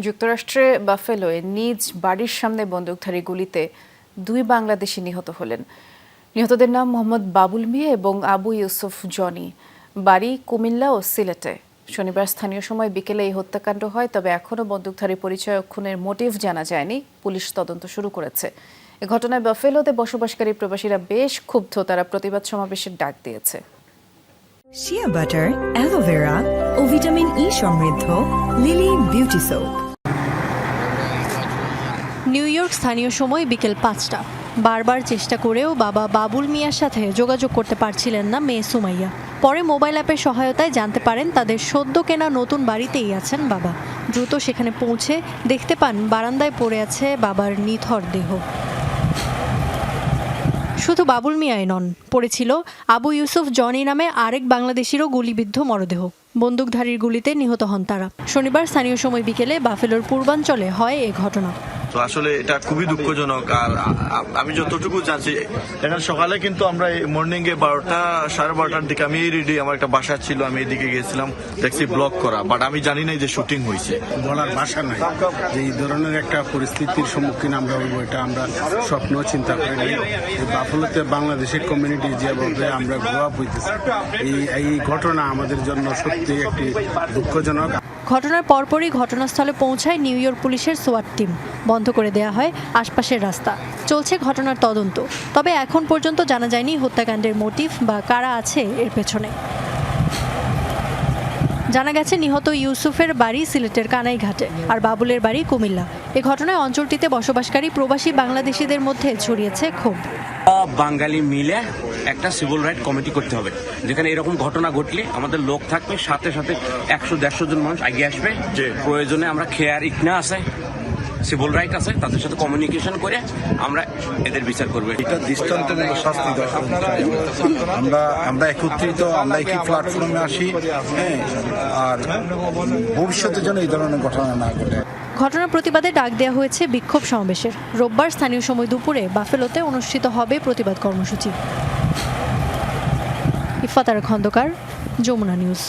যুক্তরাষ্ট্রে বাফেলোয় নিজ বাড়ির সামনে বন্দুকধারী গুলিতে দুই বাংলাদেশি নিহত হলেন। নিহতদের নাম মোহাম্মদ বাবুল মিয়া এবং আবু ইউসুফ জনি। বাড়ি কুমিল্লা ও সিলেটে। শনিবার স্থানীয় সময় বিকেলে এই হত্যাকাণ্ড হয়, তবে এখনও বন্দুকধারী পরিচয় খুনের মোটিভ জানা যায়নি। পুলিশ তদন্ত শুরু করেছে। এ ঘটনায় বাফেলোতে বসবাসকারী প্রবাসীরা বেশ ক্ষুব্ধ। তারা প্রতিবাদ সমাবেশের ডাক দিয়েছে। ই সমৃদ্ধ Lily beauty soap. New York স্থানীয় সময় বিকেল পাঁচটা। বারবার চেষ্টা করেও বাবা বাবুল মিয়ার সাথে যোগাযোগ করতে পারছিলেন না মেয়ে সুমাইয়া। পরে মোবাইল অ্যাপের সহায়তায় জানতে পারেন তাদের সদ্য কেনা নতুন বাড়িতেই আছেন বাবা। দ্রুত সেখানে পৌঁছে দেখতে পান বারান্দায় পড়ে আছে বাবার নিথর দেহ। শুধু বাবুল মিয়াই নন, পড়েছিল আবু ইউসুফ জনি নামে আরেক বাংলাদেশিরও গুলিবিদ্ধ মরদেহ। বন্দুকধারীর গুলিতে নিহত হন তারা। শনিবার স্থানীয় সময় বিকেলে বাফেলোর পূর্বাঞ্চলে হয় এ ঘটনা। তো আসলে এটা খুবই দুঃখজনক। আর আমি যতটুকু জানছি, এখানে সকালে কিন্তু আমরা মর্নিং এ বারোটা, সাড়ে বারোটার দিকে আমি রেডি আমার একটা বাসা ছিল, আমি এদিকে গেছিলাম দেখছি ব্লক করা। বাট আমি জানি নাই যে শুটিং হয়েছে। বলার ভাষা নাই। যে এই ধরনের একটা পরিস্থিতির সম্মুখীন আমরা হইব, এটা আমরা স্বপ্ন, চিন্তা করি বাফলোতে বাংলাদেশের কমিউনিটি যেভাবে আমরা গ্রো আপ হইতেছি, এই এই ঘটনা আমাদের জন্য সত্যি একটি দুঃখজনক। ঘটনার পরপরই ঘটনাস্থলে পৌঁছায় নিউ ইয়র্ক পুলিশের সোয়াট টিম। বন্ধ করে দেয়া হয় আশপাশের রাস্তা। চলছে ঘটনার তদন্ত। তবে এখন পর্যন্ত জানা যায়নি হত্যাকাণ্ডের মোটিভ বা কারা আছে এর পেছনে। জানা গেছে, নিহত ইউসুফের বাড়ি সিলেটের কানাইঘাটে আর বাবুলের বাড়ি কুমিল্লা। এ ঘটনায় অঞ্চলটিতে বসবাসকারী প্রবাসী বাংলাদেশিদের মধ্যে ছড়িয়েছে ক্ষোভ। বাঙালি মিলে একটা সিভিল রাইট কমিটি করতে হবে যেখানে এরকম ঘটনা ঘটলে আমাদের লোক থাকবে সাথে সাথে একশো দেড়শো জন মানুষ এগিয়ে আসবে। যে প্রয়োজনে আমরা খেয়ার ইকনা আছে সিভিল রাইট আছে তাদের সাথে কমিউনিকেশন করে আমরা এদের বিচার করব। এটা দৃষ্টান্তমূলক শাস্তি আমরা আমরা একত্রিত আমরা একই প্ল্যাটফর্মে আসি হ্যাঁ আর ভবিষ্যতে যেন এই ধরনের ঘটনা না ঘটে। ঘটনার প্রতিবাদে ডাক দেওয়া হয়েছে বিক্ষোভ সমাবেশের। রোববার স্থানীয় সময় দুপুরে বাফেলোতে অনুষ্ঠিত হবে প্রতিবাদ কর্মসূচি। ইফাতার খন্দকার, যমুনা নিউজ।